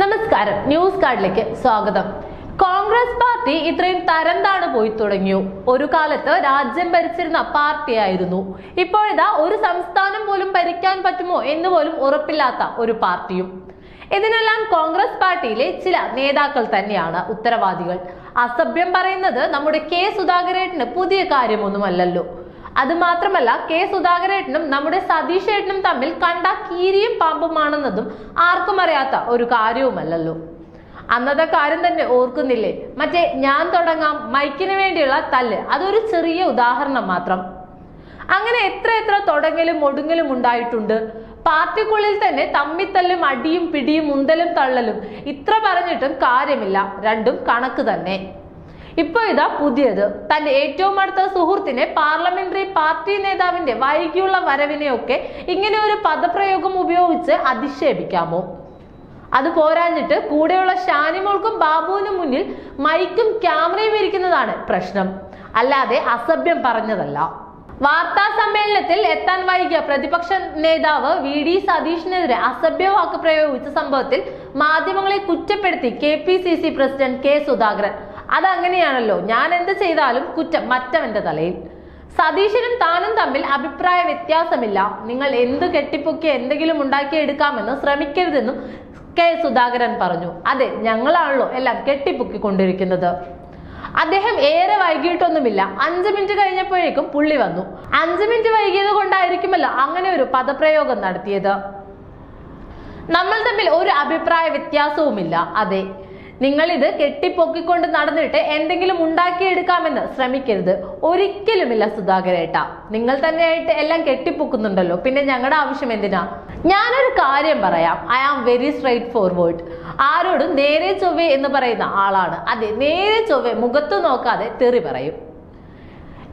നമസ്കാരം ന്യൂസ് കാർഡിലേക്ക് സ്വാഗതം. കോൺഗ്രസ് പാർട്ടി ഇത്രയും തരം താണ് പോയി തുടങ്ങിയോ? ഒരു കാലത്ത് രാജ്യം ഭരിച്ചിരുന്ന പാർട്ടിയായിരുന്നു. ഇപ്പോഴിതാ ഒരു സംസ്ഥാനം പോലും ഭരിക്കാൻ പറ്റുമോ എന്ന് പോലും ഉറപ്പില്ലാത്ത ഒരു പാർട്ടിയും. ഇതിനെല്ലാം കോൺഗ്രസ് പാർട്ടിയിലെ ചില നേതാക്കൾ തന്നെയാണ് ഉത്തരവാദികൾ. അസഭ്യം പറയുന്നത് നമ്മുടെ കെ സുധാകരേട്ടന് പുതിയ കാര്യമൊന്നുമല്ലല്ലോ. അത് മാത്രമല്ല കെ സുധാകരേട്ടനും നമ്മുടെ സതീഷ് ഏട്ടനും തമ്മിൽ കണ്ട കീരിയും പാമ്പുമാണെന്നതും ആർക്കും അറിയാത്ത ഒരു കാര്യവുമല്ലല്ലോ. അന്നത്തെ കാര്യം തന്നെ ഓർക്കുന്നില്ലേ? മറ്റേ ഞാൻ തുടങ്ങാം മൈക്കിന് വേണ്ടിയുള്ള തല്ല്. അതൊരു ചെറിയ ഉദാഹരണം മാത്രം. അങ്ങനെ എത്ര എത്ര തുടങ്ങലും ഒടുങ്ങലും ഉണ്ടായിട്ടുണ്ട്. പാർട്ടിക്കുള്ളിൽ തന്നെ തമ്മിത്തല്ലും അടിയും പിടിയും മുന്തലും തള്ളലും ഇത്ര പറഞ്ഞിട്ടും കാര്യമില്ല. രണ്ടും കണക്ക് തന്നെ. ഇപ്പൊ ഇതാ പുതിയത്. തന്റെ ഏറ്റവും അടുത്ത സുഹൃത്തിനെ പാർലമെന്ററി പാർട്ടി നേതാവിന്റെ വൈകിയുള്ള വരവിനെയൊക്കെ ഇങ്ങനെ ഒരു പദപ്രയോഗം ഉപയോഗിച്ച് അധിക്ഷേപിക്കാമോ? അത് പോരാഞ്ഞിട്ട് കൂടെയുള്ള ഷാനിമോൾക്കും ബാബുവിനും മുന്നിൽ മൈക്കും ക്യാമറയും ഇരിക്കുന്നതാണ് പ്രശ്നം. അല്ലാതെ അസഭ്യം പറഞ്ഞതല്ല. വാർത്താ സമ്മേളനത്തിൽ എത്താൻ വൈകിയ പ്രതിപക്ഷ നേതാവ് വി ഡി സതീഷിനെതിരെ അസഭ്യ വാക്ക് പ്രയോഗിച്ച സംഭവത്തിൽ മാധ്യമങ്ങളെ കുറ്റപ്പെടുത്തി K P C C president K Sudhakaran. അതങ്ങനെയാണല്ലോ. ഞാൻ എന്ത് ചെയ്താലും കുറ്റം മറ്റവന്റെ തലയിൽ. സതീശനും താനും തമ്മിൽ അഭിപ്രായ വ്യത്യാസമില്ല. നിങ്ങൾ എന്ത് കെട്ടിപ്പൊക്കി എന്തെങ്കിലും ഉണ്ടാക്കിയെടുക്കാമെന്ന് ശ്രമിക്കരുതെന്നും കെ. സുധാകരൻ പറഞ്ഞു. അതെ ഞങ്ങളാണല്ലോ എല്ലാം കെട്ടിപ്പൊക്കിക്കൊണ്ടിരിക്കുന്നത്. അദ്ദേഹം ഏറെ വൈകിട്ടൊന്നുമില്ല അഞ്ചു മിനിറ്റ് കഴിഞ്ഞപ്പോഴേക്കും പുള്ളി വന്നു. അഞ്ചു മിനിറ്റ് വൈകിയത് കൊണ്ടായിരിക്കുമല്ലോ അങ്ങനെ ഒരു പദപ്രയോഗം നടത്തിയത്. നമ്മൾ തമ്മിൽ ഒരു അഭിപ്രായ വ്യത്യാസവുമില്ല. അതെ നിങ്ങൾ ഇത് കെട്ടിപ്പൊക്കിക്കൊണ്ട് നടന്നിട്ട് എന്തെങ്കിലും ഉണ്ടാക്കിയെടുക്കാമെന്ന് ശ്രമിക്കരുത്. ഒരിക്കലുമില്ല സുധാകരേട്ട. നിങ്ങൾ തന്നെയായിട്ട് എല്ലാം കെട്ടിപ്പൊക്കുന്നുണ്ടല്ലോ. പിന്നെ ഞങ്ങളുടെ ആവശ്യം എന്തിനാ? ഞാനൊരു കാര്യം പറയാം. I am very straightforward ആരോടും നേരെ ചൊവ്വേ എന്ന് പറയുന്ന ആളാണ്. അതെ നേരെ ചൊവ്വേ മുഖത്ത് നോക്കാതെ തെറി പറയും.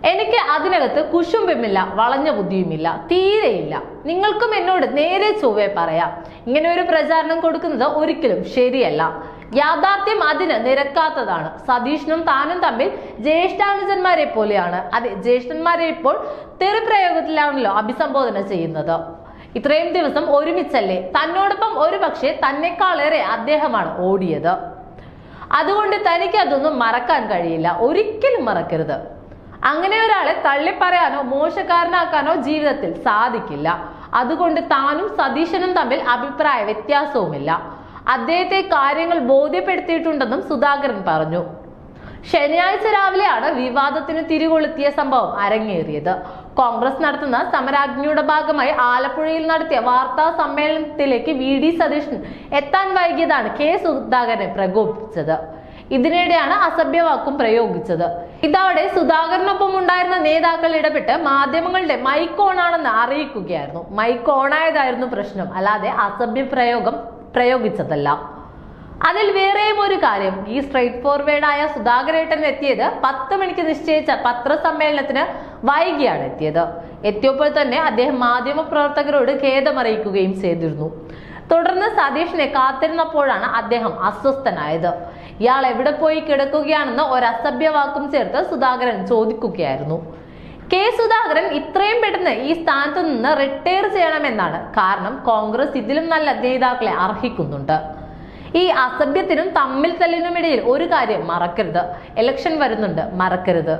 എനിക്ക് അതിനകത്ത് കുശുംബമില്ല വളഞ്ഞ ബുദ്ധിയുമില്ല തീരെയില്ല. നിങ്ങൾക്കും എന്നോട് നേരെ ചൊവ്വേ പറയാം. ഇങ്ങനെ ഒരു പ്രചാരണം കൊടുക്കുന്നത് ഒരിക്കലും ശരിയല്ല. യാഥാർത്ഥ്യം അതിന് നിരക്കാത്തതാണ്. സതീഷിനും താനും തമ്മിൽ ജ്യേഷ്ഠാനുജന്മാരെ പോലെയാണ്. അതെ ജ്യേഷ്ഠന്മാരെ ഇപ്പോൾ തെറിപ്രയോഗത്തിലാണല്ലോ അഭിസംബോധന ചെയ്യുന്നത്. ഇത്രയും ദിവസം ഒരുമിച്ചല്ലേ? തന്നോടൊപ്പം ഒരു പക്ഷേ തന്നെക്കാളേറെ അദ്ദേഹമാണ് ഓടിയത്. അതുകൊണ്ട് തനിക്ക് അതൊന്നും മറക്കാൻ കഴിയില്ല. ഒരിക്കലും മറക്കരുത്. അങ്ങനെ ഒരാളെ തള്ളിപ്പറയാനോ മോശക്കാരനാക്കാനോ ജീവിതത്തിൽ സാധിക്കില്ല. അതുകൊണ്ട് താനും സതീശനും തമ്മിൽ അഭിപ്രായ വ്യത്യാസവുമില്ല. അദ്ദേഹത്തെ കാര്യങ്ങൾ ബോധ്യപ്പെടുത്തിയിട്ടുണ്ടെന്നും സുധാകരൻ പറഞ്ഞു. ശനിയാഴ്ച രാവിലെയാണ് വിവാദത്തിന് തിരികൊളുത്തിയ സംഭവം അരങ്ങേറിയത്. കോൺഗ്രസ് നടത്തുന്ന സമരാജ്ഞിയുടെ ഭാഗമായി ആലപ്പുഴയിൽ നടത്തിയ വാർത്താ സമ്മേളനത്തിലേക്ക് വി ഡി സതീശൻ എത്താൻ വൈകിയതാണ് കെ സുധാകരനെ പ്രകോപിപ്പിച്ചത്. ഇതിനിടെയാണ് അസഭ്യവാക്കും പ്രയോഗിച്ചത്. ഇതോടെ സുധാകരനൊപ്പം ഉണ്ടായിരുന്ന നേതാക്കൾ ഇടപെട്ട് മാധ്യമങ്ങളുടെ മൈക്ക് ഓണാണെന്ന് അറിയിക്കുകയായിരുന്നു. മൈക്ക് ഓണായതായിരുന്നു പ്രശ്നം. അല്ലാതെ അസഭ്യ പ്രയോഗം പ്രയോഗിച്ചതല്ല. അതിൽ വേറെയും ഒരു കാര്യം. ഈ സ്ട്രൈറ്റ് ഫോർവേഡ് ആയ സുധാകരേട്ടൻ എത്തിയത് പത്ത് മണിക്ക് നിശ്ചയിച്ച പത്രസമ്മേളനത്തിന് വൈകിയാണ് എത്തിയത്. എത്തിയപ്പോൾ തന്നെ അദ്ദേഹം മാധ്യമ പ്രവർത്തകരോട് ഖേദമറിയിക്കുകയും ചെയ്തിരുന്നു. തുടർന്ന് സതീഷിനെ കാത്തിരുന്നപ്പോഴാണ് അദ്ദേഹം അസ്വസ്ഥനായത്. ഇയാൾ എവിടെ പോയി കിടക്കുകയാണെന്ന് ഒരു അസഭ്യവാക്കും ചേർത്ത് സുധാകരൻ ചോദിക്കുകയായിരുന്നു. കെ സുധാകരൻ ഇത്രയും പെട്ടെന്ന് ഈ സ്ഥാനത്ത് നിന്ന് റിട്ടയർ ചെയ്യണമെന്നാണ്. കാരണം കോൺഗ്രസ് ഇതിലും നല്ല നേതാക്കളെ അർഹിക്കുന്നുണ്ട്. ഈ അസഭ്യത്തിനും തമ്മിൽ തല്ലിനുമിടയിൽ ഒരു കാര്യം മറക്കരുത്. ഇലക്ഷൻ വരുന്നുണ്ട്. മറക്കരുത്.